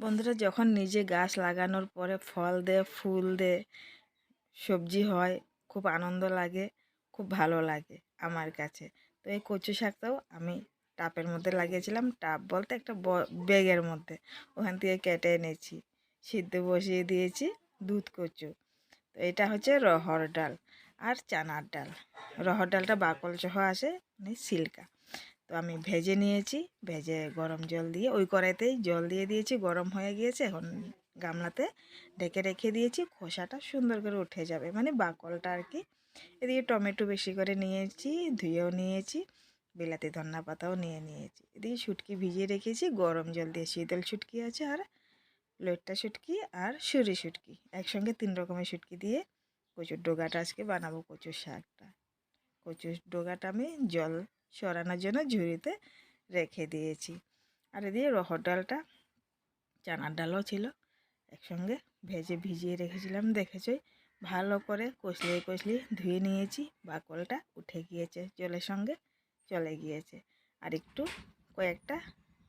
বন্ধুরা, যখন নিজে গাছ লাগানোর পরে ফল দেয় ফুল দেয় সবজি হয়, খুব আনন্দ লাগে, খুব ভালো লাগে আমার কাছে। তো এই কচু শাকটাও আমি টাপের মধ্যে লাগিয়েছিলাম। টাপ বলতে একটা ব্যাগের মধ্যে। ওখান থেকে কেটে এনেছি। সিদ্ধ বসিয়ে দিয়েছি দুধ কচু। তো এটা হচ্ছে রহর ডাল আর চানার ডাল। রহর ডালটা বাকল সহ আসে মানে সিল্কা। তো আমি ভেজে নিয়েছি, ভেজে গরম জল দিয়ে, ওই কড়াইতেই জল দিয়ে দিয়েছি, গরম হয়ে গিয়েছে, এখন গামলাতে ঢেকে রেখে দিয়েছি, খোসাটা সুন্দর করে উঠে যাবে মানে বাকলটা আর কি। এদিকে টমেটো বেশি করে নিয়েছি, ধুয়েও নিয়েছি, বিলাতি ধন্না পাতাও নিয়ে নিয়েছি। এদিকে শুটকি ভিজিয়ে রেখেছি, গরম জল দিয়ে শীতল শুটকি আছে আর লইট্টা শুটকি আর সুরি শুটকি, একসঙ্গে তিন রকমের শুটকি দিয়ে কচুর ডোগাটা আজকে বানাবো, কচুর শাকটা। কচুর ডোগাটা আমি জল সরানোর জন্য ঝুড়িতে রেখে দিয়েছি। আর এদিকে রহর ডালটা, চানার ডালও ছিল। একসঙ্গে ভেজে ভিজিয়ে রেখেছিলাম দেখেছই ভালো করে কষলিয়ে কষলিয়ে ধুয়ে নিয়েছি, বাকলটা উঠে গিয়েছে জলের সঙ্গে, চলে গিয়েছে। আর একটু কয়েকটা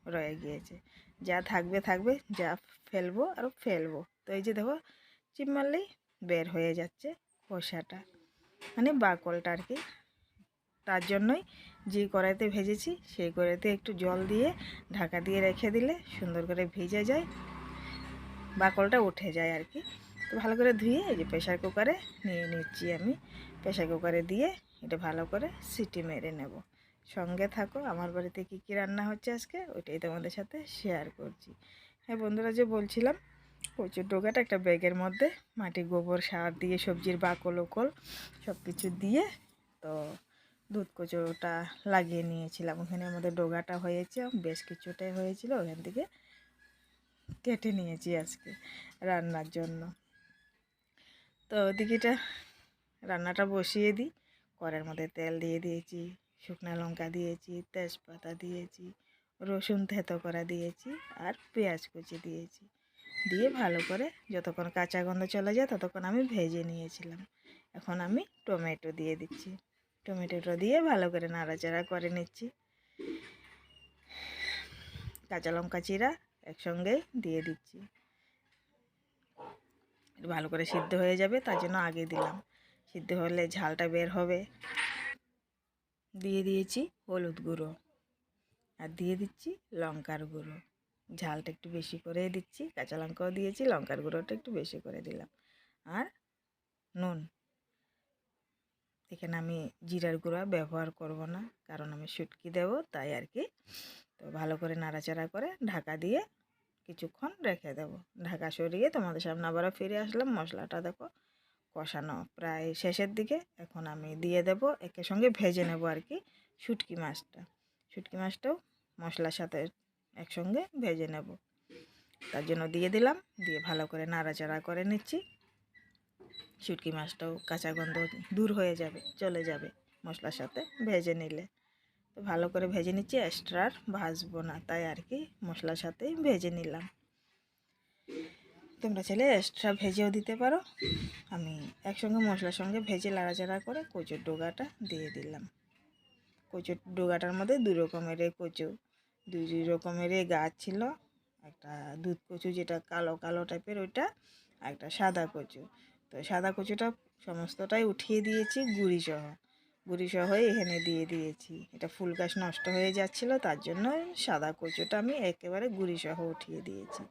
রয়ে গিয়েছে। যা থাকবে থাকবে, যা ফেলব আর ফেলব। তো এই যে দেখো, চিপ মারলেই বের হয়ে যাচ্ছে খোসাটা। মানে বাকলটা আর কি। তার জন্যই যে কড়াইতে ভেজেছি, সেই কড়াইতে একটু জল দিয়ে ঢাকা দিয়ে রেখে দিলে সুন্দর করে ভেজে যায়, বাকলটা উঠে যায় আর কি। তো ভালো করে ধুয়ে এই যে প্রেশার কুকারে নিয়ে নিচ্ছি আমি। প্রেশার কুকারে দিয়ে এটা ভালো করে সিটি মেরে নেব। সঙ্গে থাকো, আমার বাড়িতে কী কী রান্না হচ্ছে আজকে, ওইটাই তোমাদের সাথে শেয়ার করছি। হ্যাঁ বন্ধুরা, যে বলছিলাম, কচুর ডোকাটা একটা ব্যাগের মধ্যে, মাটি গোবর সার দিয়ে সবজির বাকল ওকল সব কিছু দিয়ে, তো দুধ কচুটা লাগিয়ে নিয়েছিলাম। ওখানে আমাদের ডোগাটা হয়েছে, বেশ কিছুটাই হয়েছিল, ওখান থেকে কেটে নিয়েছি আজকে রান্নার জন্য। তো ওদিকেটা রান্নাটা বসিয়ে দিই। কড়ার মধ্যে তেল দিয়ে দিয়েছি, শুকনো লঙ্কা দিয়েছি, তেজপাতা দিয়েছি, রসুন থেতো করা দিয়েছি আর পেঁয়াজ কুচি দিয়েছি। দিয়ে ভালো করে যতক্ষণ কাঁচা গন্ধ চলে যায় ততক্ষণ আমি ভেজে নিয়েছিলাম। এখন আমি টমেটো দিয়ে দিচ্ছি। টমেটোটা দিয়ে ভালো করে নাড়াচাড়া করে নিচ্ছি। কাঁচা লঙ্কা চিরা একসঙ্গেই দিয়ে দিচ্ছি। ভালো করে সিদ্ধ হয়ে যাবে, তার জন্য আগে দিলাম। সিদ্ধ হলে ঝালটা বের হবে। দিয়ে দিয়েছি হলুদ গুঁড়ো। আর দিয়ে দিচ্ছি লঙ্কার গুঁড়ো। ঝালটা একটু বেশি করে দিচ্ছি, কাঁচা লঙ্কাও দিয়েছি, লঙ্কার গুঁড়োটা একটু বেশি করে দিলাম। আর নুন। এখানে আমি জিরার গুঁড়া ব্যবহার করব না, কারণ আমি শুটকি দেবো, তাই আর কি তো ভালো করে নাড়াচাড়া করে ঢাকা দিয়ে কিছুক্ষণ রেখে দেবো। ঢাকা সরিয়ে তোমাদের সামনে আবারও ফিরে আসলাম। মশলাটা দেখো কষানো প্রায় শেষের দিকে। এখন আমি দিয়ে দেব একের সঙ্গে ভেজে নেব আর কি শুটকি মাছটা। শুটকি মাছটাও মশলার সাথে একসঙ্গে ভেজে নেব। তার জন্য দিয়ে দিলাম, দিয়ে ভালো করে নাড়াচাড়া করে নিচ্ছি। শুটকি মাছটাও কাঁচা গন্ধ দূর হয়ে যাবে, চলে যাবে মশলার সাথে ভেজে নিলে। তো ভালো করে ভেজে নিচ্ছি এক্সট্রা আর ভাজবো না, তাই আর কি মশলার সাথেই ভেজে নিলাম। তোমরা চাইলে এক্সট্রা ভেজেও দিতে পারো। আমি একসঙ্গে মশলার সঙ্গে ভেজে লাড়াচাড়া করে কচুর ডোগাটা দিয়ে দিলাম। কচুর ডোগাটার মধ্যে দু রকমের কচু দুই রকমের গাছ ছিল, একটা দুধ কচু যেটা কালো কালো টাইপের ওইটা, আর একটা সাদা কচু। তো সাদা কচুটা সমস্তটাই উঠিয়ে দিয়েছি, গুড়ি সহ। গুড়ি সহ এখানে দিয়ে দিয়েছি। এটা ফুল গাছ নষ্ট হয়ে যাচ্ছিল, তার জন্য সাদা কচুটা আমি একেবারে গুড়ি সহ উঠিয়ে দিয়েছি।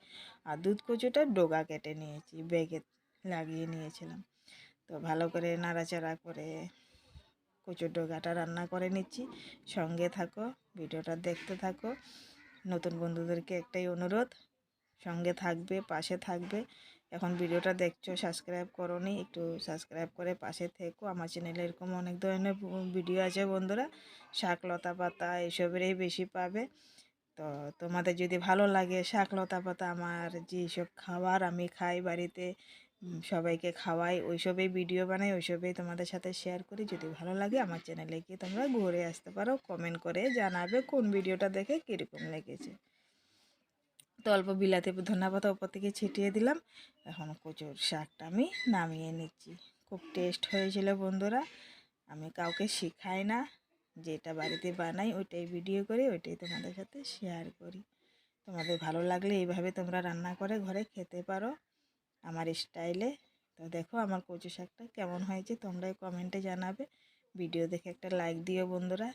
আর দুধ কচুটা ডোগা কেটে নিয়েছি, ব্যাগে লাগিয়ে নিয়েছিলাম। তো ভালো করে নাড়াচাড়া করে কচুর ডোগাটা রান্না করে নিচ্ছি। সঙ্গে থাকো, ভিডিওটা দেখতে থাকো। নতুন বন্ধুদেরকে একটাই অনুরোধ, সঙ্গে থাকবে, পাশে থাকবে। এখন ভিডিওটা দেখছ সাবস্ক্রাইব করোনি, একটু সাবস্ক্রাইব করে পাশে থেকো। আমার চ্যানেলে এরকম অনেক ধরনের ভিডিও আছে বন্ধুরা। শাক লতা পাতা এইসবেরই বেশি পাবে। তো তোমাদের যদি ভালো লাগে শাক লতা পাতা, আমার যেসব খাবার আমি খাই বাড়িতে সবাইকে খাওয়াই, ওইসবেই ভিডিও বানাই, ওইসবেই তোমাদের সাথে শেয়ার করি। যদি ভালো লাগে আমার চ্যানেলে গিয়ে তোমরা ঘুরে আসতে পারো কমেন্ট করে জানাবে কোন ভিডিওটা দেখে কীরকম লেগেছে। তো অল্প বিলাতি ধন্যবাদ ওপর থেকে ছিটিয়ে দিলাম। এখন কচুর শাকটা আমি নামিয়ে নিচ্ছি। খুব টেস্ট হয়েছিল বন্ধুরা। আমি কাউকে শেখাই না। যেটা বাড়িতে বানাই ওইটাই ভিডিও করি, ওইটাই তোমাদের সাথে শেয়ার করি। তোমাদের ভালো লাগলে এইভাবে তোমরা রান্না করে ঘরে খেতে পারো আমার স্টাইলে তো দেখো আমার কচু শাকটা কেমন হয়েছে তোমরাই কমেন্টে জানাবে। ভিডিও দেখে একটা লাইক দিও বন্ধুরা।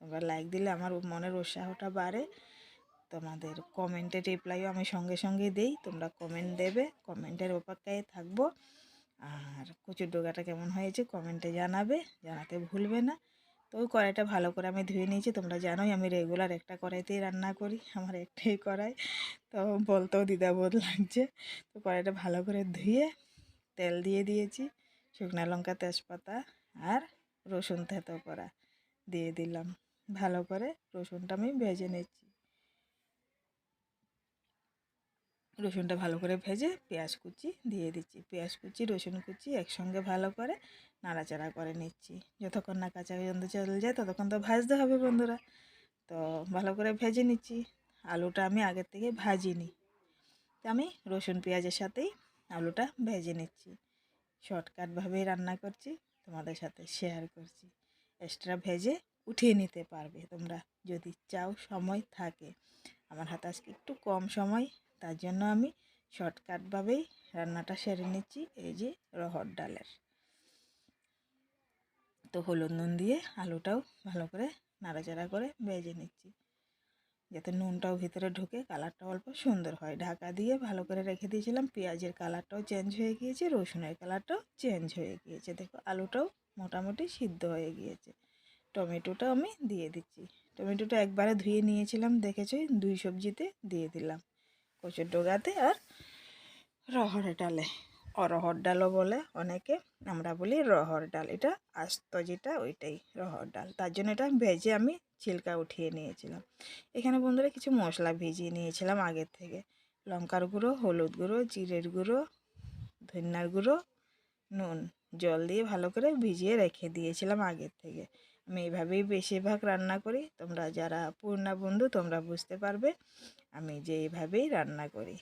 তোমরা লাইক দিলে আমার মনের উৎসাহটা বাড়ে। তোমাদের কমেন্টে রিপ্লাইও আমি সঙ্গে সঙ্গে দিই। তোমরা কমেন্ট দেবে কমেন্টের অপেক্ষায় থাকব। আর কচুর ডোগাটা কেমন হয়েছে কমেন্টে জানাবে, জানাতে ভুলবে না। তো ওই কড়াইটা ভালো করে আমি ধুয়ে নিয়েছি, তোমরা জানোই আমি রেগুলার একটা কড়াইতেই রান্না করি, আমার একটাই কড়াই। তো বলতেও দ্বিধাবোধ লাগছে। তো কড়াইটা ভালো করে ধুয়ে তেল দিয়ে দিয়েছি, শুকনো লঙ্কা, তেজপাতা আর রসুন থেতো করা দিয়ে দিলাম। ভালো করে রসুনটা আমি ভেজে নিচ্ছি। রসুনটা ভালো করে ভেজে পেঁয়াজ কুচি দিয়ে দিচ্ছি। পেঁয়াজ কুচি, রসুন কুচি একসঙ্গে ভালো করে নাড়াচাড়া করে নিচ্ছি। যতক্ষণ না কাঁচা গন্ধ চলে যায়, ততক্ষণ তো ভাজতে হবে বন্ধুরা। তো ভালো করে ভেজে নিচ্ছি। আলুটা আমি আগের থেকে ভাজিনি। তো আমি রসুন পেঁয়াজের সাথেই আলুটা ভেজে নিচ্ছি। শর্টকাটভাবেই রান্না করছি, তোমাদের সাথে শেয়ার করছি। এক্সট্রা ভেজে উঠিয়ে নিতে পারবে তোমরা যদি চাও সময় থাকে। আমার হাতে আজকে একটু কম সময় তার জন্য আমি শর্টকাটভাবেই রান্নাটা সেরে নিচ্ছি, এই যে রহর ডালের। তো হলুদ নুন দিয়ে আলুটাও ভালো করে নাড়াচাড়া করে ভেজে নিচ্ছি। যাতে নুনটাও ভিতরে ঢুকে কালারটা অল্প সুন্দর হয়। ঢাকা দিয়ে ভালো করে রেখে দিয়েছিলাম, পেঁয়াজের কালারটাও চেঞ্জ হয়ে গিয়েছে, রসুনের কালারটাও চেঞ্জ হয়ে গিয়েছে। দেখো, আলুটাও মোটামুটি সিদ্ধ হয়ে গিয়েছে। টমেটোটা আমি দিয়ে দিচ্ছি। টমেটোটা একবারে ধুয়ে নিয়েছিলাম দেখেছই দুই সবজিতে দিয়ে দিলাম। কচুর ডোগাতে আর রহর ডালে। অরহর ডালও বলে অনেকে, আমরা বলি রহর ডাল। এটা আস্ত যেটা, ওইটাই রহর ডাল। তার জন্য এটা ভেজে আমি ছিলকা উঠিয়ে নিয়েছিলাম। এখানে বন্ধুরা কিছু মশলা ভিজিয়ে নিয়েছিলাম আগের থেকে। লঙ্কার গুঁড়ো, হলুদ গুঁড়ো, জিরের গুঁড়ো, ধনিয়ার গুঁড়ো, নুন, জল দিয়ে ভালো করে ভিজিয়ে রেখে দিয়েছিলাম আগের থেকে। আমি এইভাবেই বেশিরভাগ রান্না করি। তোমরা যারা পূর্ণা বন্ধু, তোমরা বুঝতে পারবে আমি যে এইভাবেই রান্না করি।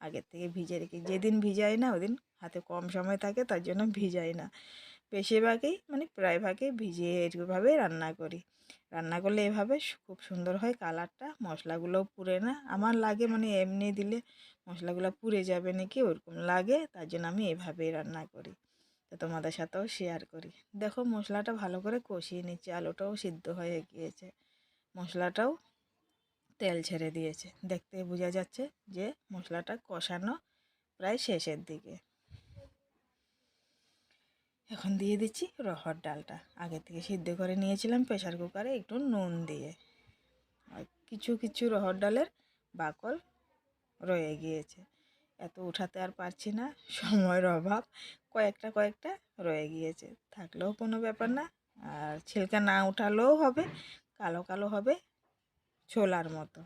আগের থেকে ভিজে রেখে, যেদিন ভিজাই না ওদিন হাতে কম সময় থাকে তার জন্য ভিজাই না। বেশিরভাগই মানে প্রায় ভাগে ভিজিয়ে এরকমভাবে রান্না করি। রান্না করলে এভাবে খুব সুন্দর হয় কালারটা, মশলাগুলোও পুড়ে না। আমার লাগে মানে এমনি দিলে মশলাগুলো পুড়ে যাবে নাকি ওরকম লাগে, তার জন্য আমি এভাবেই রান্না করি। তো তোমাদের সাথেও শেয়ার করি। দেখো মশলাটা ভালো করে কষিয়ে নিচ্ছি, আলুটাও সিদ্ধ হয়ে গিয়েছে। মশলাটাও তেল ছেড়ে দিয়েছে। দেখতে বোঝা যাচ্ছে যে মশলাটা কষানো প্রায় শেষের দিকে। এখন দিয়ে দিচ্ছি রহর ডালটা। আগে থেকে সিদ্ধ করে নিয়েছিলাম প্রেশার কুকারে একটু নুন দিয়ে। আর কিছু কিছু রহর ডালের বাকল রয়ে গিয়েছে। এত উঠাতে আর পারছি না, সময়ের অভাব। কয়েকটা কয়েকটা রয়ে গিয়েছে। থাকলেও কোনো ব্যাপার না, আর ছিলকা না উঠালেও হবে, কালো কালো হবে ছোলার মতো।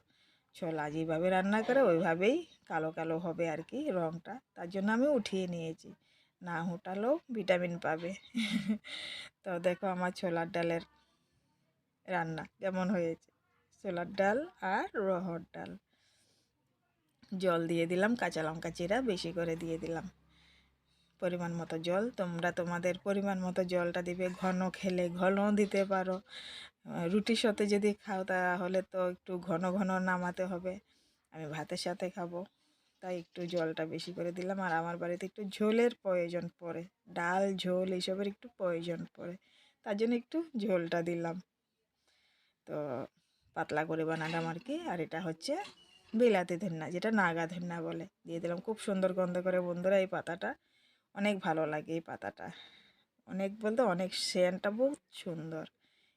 ছোলা যেভাবে রান্না করে, ওইভাবেই কালো কালো হবে আর কি রঙটা তার জন্য আমি উঠিয়ে নিয়েছি। না উঠালেও ভিটামিন পাবে। তো দেখো আমার ছোলার ডালের রান্না কেমন হয়েছে? ছোলার ডাল আর রহর ডাল। জল দিয়ে দিলাম, কাঁচা লঙ্কা চিরা বেশি করে দিয়ে দিলাম। পরিমাণ মতো জল, তোমরা তোমাদের পরিমাণ মতো জলটা দিবে, ঘন খেলে ঘনও দিতে পারো। রুটির সাথে যদি খাও তাহলে তো একটু ঘন ঘন নামাতে হবে, আমি ভাতের সাথে খাব। তাই একটু জলটা বেশি করে দিলাম, আর আমার বাড়িতে একটু ঝোলের প্রয়োজন পড়ে, ডাল, ঝোল এইসবের একটু প্রয়োজন পড়ে, তার জন্য একটু ঝোলটা দিলাম। তো পাতলা করে বানালাম আর কি, আর এটা হচ্ছে বিলাতি ধন্যা যেটা নাগা ধন্যা বলে। দিয়ে দিলাম খুব সুন্দর গন্ধ করে, বন্ধুরা, এই পাতাটা অনেক ভালো লাগে, এই পাতাটা। অনেক বলতে অনেক সেন্টটা বহুত সুন্দর।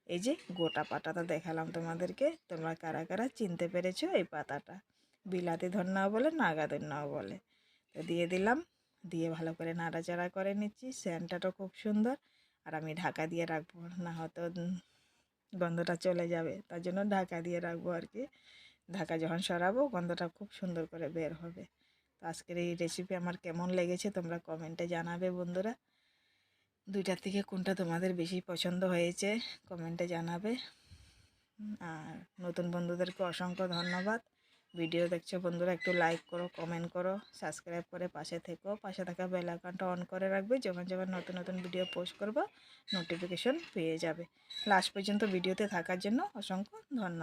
এই যে গোটা পাতাটা দেখালাম তোমাদেরকে, তোমরা কারা কারা চিনতে পেরেছ এই পাতাটা? বিলাতি ধন্যাও বলে, নাগা ধন্যাও বলে। তো দিয়ে দিলাম, দিয়ে ভালো করে নাড়াচাড়া করে নিচ্ছি সেন্টটা খুব সুন্দর। আর আমি ঢাকা দিয়ে রাখব, না হয়তো গন্ধটা চলে যাবে, তার জন্য ঢাকা দিয়ে রাখব আর কি। ঢাকা যখন সরাবো, গন্ধটা খুব সুন্দর করে বের হবে। তো আজকের এই রেসিপি আমার কেমন লেগেছে তোমরা কমেন্টে জানাবে বন্ধুরা। দুইটার থেকে কোনটা তোমাদের বেশি পছন্দ হয়েছে কমেন্টে জানাবে। আর নতুন বন্ধুদেরকে অসংখ্য ধন্যবাদ। ভিডিও দেখছ বন্ধুরা, একটু লাইক করো কমেন্ট করো সাবস্ক্রাইব করে পাশে থেকো। পাশে থাকা বেল আইকনটা অন করে রাখবে। যখন যখন নতুন নতুন ভিডিও পোস্ট করব নোটিফিকেশন পেয়ে যাবে। লাস্ট পর্যন্ত ভিডিওতে থাকার জন্য অসংখ্য ধন্যবাদ।